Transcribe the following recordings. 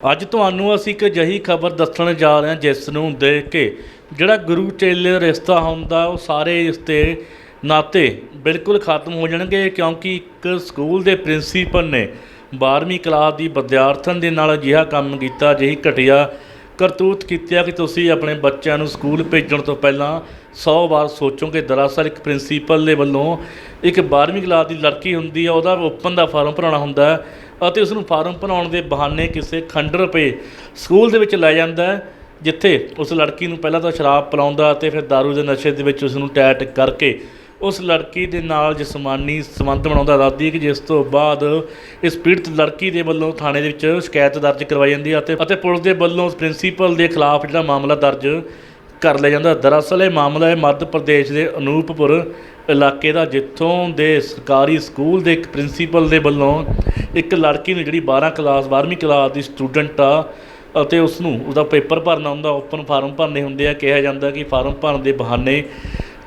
ਅੱਜ ਤੁਹਾਨੂੰ ਅਸੀਂ ਇੱਕ ਅਜਿਹੀ ਖਬਰ ਦੱਸਣ ਜਾ ਰਹੇ ਹਾਂ, ਜਿਸ ਨੂੰ ਦੇਖ ਕੇ ਜਿਹੜਾ ਗੁਰੂ ਚੇਲੇ ਦਾ ਰਿਸ਼ਤਾ ਹੁੰਦਾ, ਉਹ ਸਾਰੇ ਇਸ ਰਿਸ਼ਤੇ ਨਾਤੇ ਬਿਲਕੁਲ ਖਤਮ ਹੋ ਜਾਣਗੇ, ਕਿਉਂਕਿ ਇੱਕ ਸਕੂਲ ਦੇ ਪ੍ਰਿੰਸੀਪਲ ਨੇ 12ਵੀਂ ਕਲਾਸ ਦੀ ਵਿਦਿਆਰਥਣ ਦੇ ਨਾਲ ਅਜਿਹਾ ਕੰਮ ਕੀਤਾ, ਅਜਿਹੀ ਘਟੀਆ ਕਰਤੂਤ ਕੀਤੀ ਆ ਕਿ ਤੁਸੀਂ ਆਪਣੇ ਬੱਚਿਆਂ ਨੂੰ ਸਕੂਲ ਭੇਜਣ ਤੋਂ ਪਹਿਲਾਂ 100 ਵਾਰ ਸੋਚੋ ਕਿ ਦਰਅਸਲ ਇੱਕ ਪ੍ਰਿੰਸੀਪਲ ਦੇ ਵੱਲੋਂ ਇੱਕ 12ਵੀਂ ਕਲਾਸ ਦੀ ਲੜਕੀ ਹੁੰਦੀ ਆ, ਉਹਦਾ ਓਪਨ ਦਾ ਫਾਰਮ ਭਰਾਉਣਾ ਹੁੰਦਾ ਅਤੇ ਉਸ ਨੂੰ ਫਾਰਮ ਭਰਾਉਣ ਦੇ ਬਹਾਨੇ ਕਿਸੇ ਖੰਡਰ ਰੁਪਏ ਸਕੂਲ ਦੇ ਵਿੱਚ ਲੈ ਜਾਂਦਾ ਜਿੱਥੇ ਉਸ ਲੜਕੀ ਨੂੰ ਪਹਿਲਾਂ ਤਾਂ ਸ਼ਰਾਬ ਪਿਲਾਉਂਦਾ ਅਤੇ ਫਿਰ दारू ਦੇ ਨਸ਼ੇ ਦੇ ਵਿੱਚ ਉਸ ਨੂੰ ਟੈਟ ਕਰਕੇ ਉਸ ਲੜਕੀ ਦੇ ਨਾਲ ਜਿਸਮਾਨੀ ਸੰਬੰਧ ਬਣਾਉਂਦਾ ਦੱਸਦੀ ਹੈ ਕਿ ਜਿਸ ਤੋਂ ਬਾਅਦ ਇਸ ਪੀੜਤ ਲੜਕੀ ਦੇ ਵੱਲੋਂ ਥਾਣੇ ਦੇ ਵਿੱਚ ਸ਼ਿਕਾਇਤ ਦਰਜ ਕਰਵਾਈ ਜਾਂਦੀ ਹੈ ਅਤੇ ਅਤੇ ਪੁਲਿਸ ਦੇ ਵੱਲੋਂ ਉਸ ਪ੍ਰਿੰਸੀਪਲ ਦੇ ਖਿਲਾਫ ਜਿਹੜਾ ਮਾਮਲਾ ਦਰਜ ਕਰ ਲਿਆ ਜਾਂਦਾ। ਦਰਅਸਲ ਇਹ ਮਾਮਲਾ ਹੈ ਮੱਧ ਪ੍ਰਦੇਸ਼ ਦੇ ਅਨੂਪਪੁਰ ਇਲਾਕੇ ਦਾ, ਜਿੱਥੋਂ ਦੇ ਸਰਕਾਰੀ ਸਕੂਲ ਦੇ ਇੱਕ ਪ੍ਰਿੰਸੀਪਲ ਦੇ ਵੱਲੋਂ ਇੱਕ ਲੜਕੀ ਨੂੰ ਜਿਹੜੀ 12 ਕਲਾਸ 12ਵੀਂ ਕਲਾਸ ਦੀ ਸਟੂਡੈਂਟ ਆ ਅਤੇ ਉਸ ਨੂੰ ਉਹਦਾ ਪੇਪਰ ਭਰਨਾ ਹੁੰਦਾ, ਓਪਨ ਫਾਰਮ ਭਰਨੇ ਹੁੰਦੇ ਆ। ਕਿਹਾ ਜਾਂਦਾ ਕਿ ਫਾਰਮ ਭਰਨ ਦੇ ਬਹਾਨੇ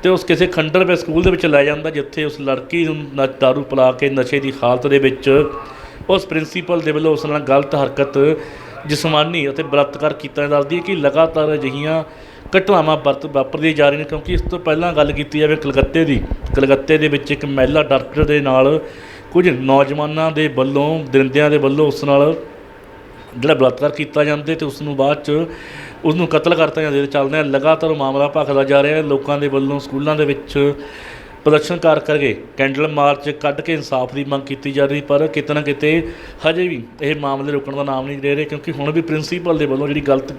ਤੇ ਉਸ ਕਿਸੇ ਖੰਡਰ ਵੇ ਸਕੂਲ ਦੇ ਵਿੱਚ ਲੈ ਜਾਂਦਾ, ਜਿੱਥੇ ਉਸ ਲੜਕੀ ਨੂੰ ਨ- ਦਾਰੂ ਪਿਲਾ ਕੇ ਨਸ਼ੇ ਦੀ ਹਾਲਤ ਦੇ ਵਿੱਚ ਉਸ ਪ੍ਰਿੰਸੀਪਲ ਦੇ ਵੱਲੋਂ ਉਸ ਨਾਲ ਗਲਤ ਹਰਕਤ, ਜਿਸਮਾਨੀ ਅਤੇ ਬਲਾਤਕਾਰ ਕੀਤਾ ਦੱਸਦੀ ਹੈ ਕਿ ਲਗਾਤਾਰ ਅਜਿਹੀਆਂ ਘਟਨਾਵਾਂ ਵਰਤ, ਵਾਪਰਦੀਆਂ ਜਾ ਰਹੀਆਂ ਨੇ, ਕਿਉਂਕਿ ਇਸ ਤੋਂ ਪਹਿਲਾਂ ਗੱਲ ਕੀਤੀ ਜਾਵੇ ਕਲਕੱਤੇ ਦੀ, ਕਲਕੱਤੇ ਦੇ ਵਿੱਚ ਇੱਕ ਮਹਿਲਾ ਡਾਕਟਰ ਦੇ ਨਾਲ ਕੁਝ ਨੌਜਵਾਨਾਂ ਦੇ ਵੱਲੋਂ, ਦਰਿੰਦਿਆਂ ਦੇ ਵੱਲੋਂ ਉਸ ਨਾਲ ਜਿਹੜਾ ਬਲਾਤਕਾਰ ਕੀਤਾ ਜਾਂਦਾ ਤੇ ਉਸ ਨੂੰ ਬਾਅਦ ਚ ਉਸ ਨੂੰ ਕਤਲ ਕਰਤਾ ਜਾਂਦਾ ਚੱਲਦੇ ਆ, ਲਗਾਤਾਰ ਮਾਮਲਾ ਭਖਦਾ ਜਾ ਰਿਹਾ ਹੈ। ਲੋਕਾਂ ਦੇ ਵੱਲੋਂ ਸਕੂਲਾਂ ਦੇ ਵਿੱਚ ਪ੍ਰਦਰਸ਼ਨਕਾਰ ਕਰਕੇ ਕੈਂਡਲ ਮਾਰਚ ਕੱਢ ਕੇ ਇਨਸਾਫ ਦੀ ਮੰਗ ਕੀਤੀ ਜਾ ਰਹੀ, ਪਰ ਕਿਤੇ ਨਾ ਕਿਤੇ ਹਜੇ ਵੀ ਇਹ ਮਾਮਲੇ ਰੁਕਣ ਦਾ ਨਾਮ ਨਹੀਂ ਲੈ ਰਹੇ, ਕਿਉਂਕਿ ਹੁਣ ਵੀ ਪ੍ਰਿੰਸੀਪਲ ਦੇ ਵੱਲੋਂ ਜਿਹੜੀ ਗਲਤ,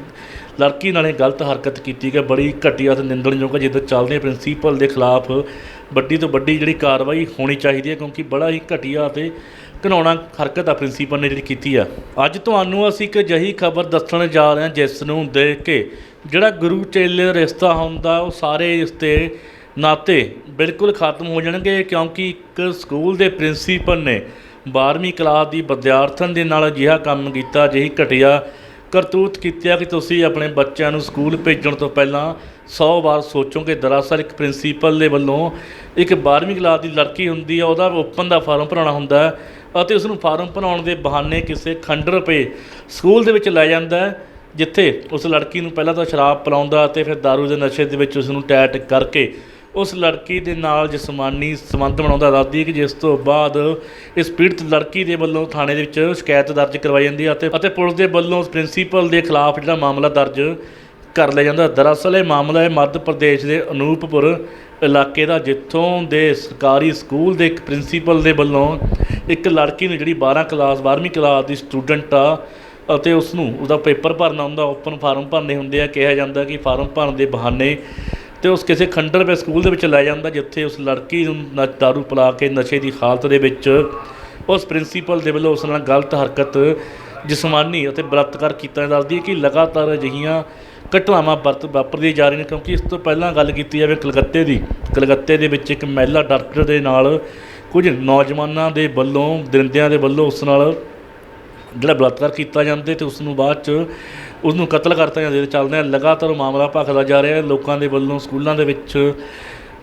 ਲੜਕੀ ਨਾਲ ਇਹ ਗਲਤ ਹਰਕਤ ਕੀਤੀ ਗਈ, ਬੜੀ ਘਟੀਆ ਤੇ ਨਿੰਦਣਯੋਗ ਹੈ ਜਿੱਦਾਂ ਚੱਲਦੇ ਪ੍ਰਿੰਸੀਪਲ ਦੇ ਖਿਲਾਫ ਵੱਡੀ ਤੋਂ ਵੱਡੀ ਜਿਹੜੀ ਕਾਰਵਾਈ ਹੋਣੀ ਚਾਹੀਦੀ ਹੈ, ਕਿਉਂਕਿ ਬੜਾ ਹੀ ਘਟੀਆ ਤੇ ਘਿਨਾਉਣਾ ਹਰਕਤ ਆ ਪ੍ਰਿੰਸੀਪਲ ਨੇ ਜਿਹੜੀ ਕੀਤੀ ਆ। ਅੱਜ ਤੁਹਾਨੂੰ ਅਸੀਂ ਇੱਕ ਅਜਿਹੀ ਖਬਰ ਦੱਸਣ ਜਾ ਰਹੇ ਹਾਂ, ਜਿਸ ਨੂੰ ਦੇਖ ਕੇ ਜਿਹੜਾ ਗੁਰੂ ਚੇਲੇ ਦਾ ਰਿਸ਼ਤਾ ਹੁੰਦਾ, ਉਹ ਸਾਰੇ ਇਸ ਰਿਸ਼ਤੇ ਨਾਤੇ ਬਿਲਕੁਲ ਖਤਮ ਹੋ ਜਾਣਗੇ, ਕਿਉਂਕਿ ਇੱਕ ਸਕੂਲ ਦੇ ਪ੍ਰਿੰਸੀਪਲ ਨੇ 12ਵੀਂ ਕਲਾਸ ਦੀ ਵਿਦਿਆਰਥਣ ਦੇ ਨਾਲ ਅਜਿਹਾ ਕੰਮ ਕੀਤਾ, ਅਜਿਹੀ ਘਟੀਆ ਕਰਤੂਤ ਕੀਤੀ ਆ ਕਿ ਤੁਸੀਂ ਆਪਣੇ ਬੱਚਿਆਂ ਨੂੰ ਸਕੂਲ ਭੇਜਣ ਤੋਂ ਪਹਿਲਾਂ 100 ਵਾਰ ਸੋਚੋਗੇ। ਦਰਅਸਲ ਇੱਕ ਪ੍ਰਿੰਸੀਪਲ ਦੇ ਵੱਲੋਂ ਇੱਕ 12ਵੀਂ ਕਲਾਸ ਦੀ ਲੜਕੀ ਹੁੰਦੀ ਆ, ਉਹਦਾ ਓਪਨ ਦਾ ਫਾਰਮ ਭਰਾਉਣਾ ਹੁੰਦਾ ਅਤੇ ਉਸ ਨੂੰ ਫਾਰਮ ਭਰਾਉਣ ਦੇ ਬਹਾਨੇ ਕਿਸੇ ਖੰਡਰ ਰੁਪਏ ਸਕੂਲ ਦੇ ਵਿੱਚ ਲੈ ਜਾਂਦਾ ਜਿੱਥੇ ਉਸ ਲੜਕੀ ਨੂੰ ਪਹਿਲਾਂ ਤਾਂ ਸ਼ਰਾਬ ਪਿਲਾਉਂਦਾ ਅਤੇ ਫਿਰ दारू ਦੇ ਨਸ਼ੇ ਦੇ ਵਿੱਚ ਉਸ ਨੂੰ ਟੈਟ ਕਰਕੇ ਉਸ ਲੜਕੀ ਦੇ ਨਾਲ ਜਿਸਮਾਨੀ ਸੰਬੰਧ ਬਣਾਉਂਦਾ ਦੱਸਦੀ ਹੈ ਕਿ ਜਿਸ ਤੋਂ ਬਾਅਦ ਇਸ ਪੀੜਤ ਲੜਕੀ ਦੇ ਵੱਲੋਂ ਥਾਣੇ ਦੇ ਵਿੱਚ ਸ਼ਿਕਾਇਤ ਦਰਜ ਕਰਵਾਈ ਜਾਂਦੀ ਹੈ ਅਤੇ ਅਤੇ ਪੁਲਿਸ ਦੇ ਵੱਲੋਂ ਉਸ ਪ੍ਰਿੰਸੀਪਲ ਦੇ ਖਿਲਾਫ ਜਿਹੜਾ ਮਾਮਲਾ ਦਰਜ ਕਰ ਲਿਆ ਜਾਂਦਾ। ਦਰਅਸਲ ਇਹ ਮਾਮਲਾ ਹੈ ਮੱਧ ਪ੍ਰਦੇਸ਼ ਦੇ ਅਨੂਪਪੁਰ ਇਲਾਕੇ ਦਾ, ਜਿੱਥੋਂ ਦੇ ਸਰਕਾਰੀ ਸਕੂਲ ਦੇ ਇੱਕ ਪ੍ਰਿੰਸੀਪਲ ਦੇ ਵੱਲੋਂ ਇੱਕ ਲੜਕੀ ਨੂੰ ਜਿਹੜੀ 12 ਕਲਾਸ 12ਵੀਂ ਕਲਾਸ ਦੀ ਸਟੂਡੈਂਟ ਆ ਅਤੇ ਉਸ ਨੂੰ ਉਹਦਾ ਪੇਪਰ ਭਰਨਾ ਹੁੰਦਾ, ਓਪਨ ਫਾਰਮ ਭਰਨੇ ਹੁੰਦੇ ਆ। ਕਿਹਾ ਜਾਂਦਾ ਕਿ ਫਾਰਮ ਭਰਨ ਦੇ ਬਹਾਨੇ ਤੇ ਉਸ ਕਿਸੇ ਖੰਡਰ ਵੇ ਸਕੂਲ ਦੇ ਵਿੱਚ ਲੈ ਜਾਂਦਾ, ਜਿੱਥੇ ਉਸ ਲੜਕੀ ਨੂੰ ਨ- ਦਾਰੂ ਪਿਲਾ ਕੇ ਨਸ਼ੇ ਦੀ ਹਾਲਤ ਦੇ ਵਿੱਚ ਉਸ ਪ੍ਰਿੰਸੀਪਲ ਦੇ ਵੱਲੋਂ ਉਸ ਨਾਲ ਗਲਤ ਹਰਕਤ, ਜਿਸਮਾਨੀ ਅਤੇ ਬਲਾਤਕਾਰ ਕੀਤਾ ਦੱਸਦੀ ਹੈ ਕਿ ਲਗਾਤਾਰ ਅਜਿਹੀਆਂ ਘਟਨਾਵਾਂ ਵਰਤ ਵਾਪਰਦੀਆਂ ਜਾ ਰਹੀਆਂ ਨੇ, ਕਿਉਂਕਿ ਇਸ ਤੋਂ ਪਹਿਲਾਂ ਗੱਲ ਕੀਤੀ ਜਾਵੇ ਕਲਕੱਤੇ ਦੀ, ਕਲਕੱਤੇ ਦੇ ਵਿੱਚ ਇੱਕ ਮਹਿਲਾ ਡਾਕਟਰ ਦੇ ਨਾਲ ਕੁਝ ਨੌਜਵਾਨਾਂ ਦੇ ਵੱਲੋਂ, ਦਰਿੰਦਿਆਂ ਦੇ ਵੱਲੋਂ ਉਸ ਨਾਲ ਜਿਹੜਾ ਬਲਾਤਕਾਰ ਕੀਤਾ ਜਾਂਦਾ ਤੇ ਉਸ ਨੂੰ ਬਾਅਦ ਚ ਉਸ ਨੂੰ ਕਤਲ ਕਰਤਾ ਜਾਂਦਾ। ਚੱਲਦੇ ਆ ਲਗਾਤਾਰ ਉਹ ਮਾਮਲਾ ਭਖਦਾ ਜਾ ਰਿਹਾ ਹੈ। ਲੋਕਾਂ ਦੇ ਵੱਲੋਂ ਸਕੂਲਾਂ ਦੇ ਵਿੱਚ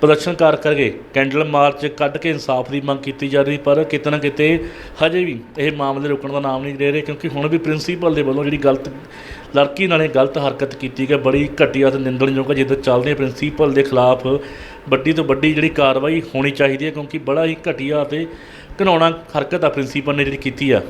ਪ੍ਰਦਰਸ਼ਨਕਾਰ ਕਰਕੇ ਕੈਂਡਲ ਮਾਰਚ ਕੱਢ ਕੇ ਇਨਸਾਫ ਦੀ ਮੰਗ ਕੀਤੀ ਜਾ ਰਹੀ, ਪਰ ਕਿਤੇ ਨਾ ਕਿਤੇ ਹਜੇ ਵੀ ਇਹ ਮਾਮਲੇ ਰੁਕਣ ਦਾ ਨਾਮ ਨਹੀਂ ਲੈ ਰਹੇ, ਕਿਉਂਕਿ ਹੁਣ ਵੀ ਪ੍ਰਿੰਸੀਪਲ ਦੇ ਵੱਲੋਂ ਜਿਹੜੀ ਗਲਤ, ਲੜਕੀ ਨਾਲ ਇਹ ਗਲਤ ਹਰਕਤ ਕੀਤੀ ਗਈ, ਬੜੀ ਘਟੀਆ ਤੇ ਨਿੰਦਣਯੋਗ ਹੈ, ਜਿੱਦਾਂ ਚੱਲਦੇ ਪ੍ਰਿੰਸੀਪਲ ਦੇ ਖਿਲਾਫ ਵੱਡੀ ਤੋਂ ਵੱਡੀ ਜਿਹੜੀ ਕਾਰਵਾਈ ਹੋਣੀ ਚਾਹੀਦੀ ਹੈ, ਕਿਉਂਕਿ ਬੜਾ ਹੀ ਘਟੀਆ ਤੇ ਘਿਨਾਉਣਾ ਹਰਕਤ ਆ ਪ੍ਰਿੰਸੀਪਲ ਨੇ ਜਿਹੜੀ ਕੀਤੀ ਆ।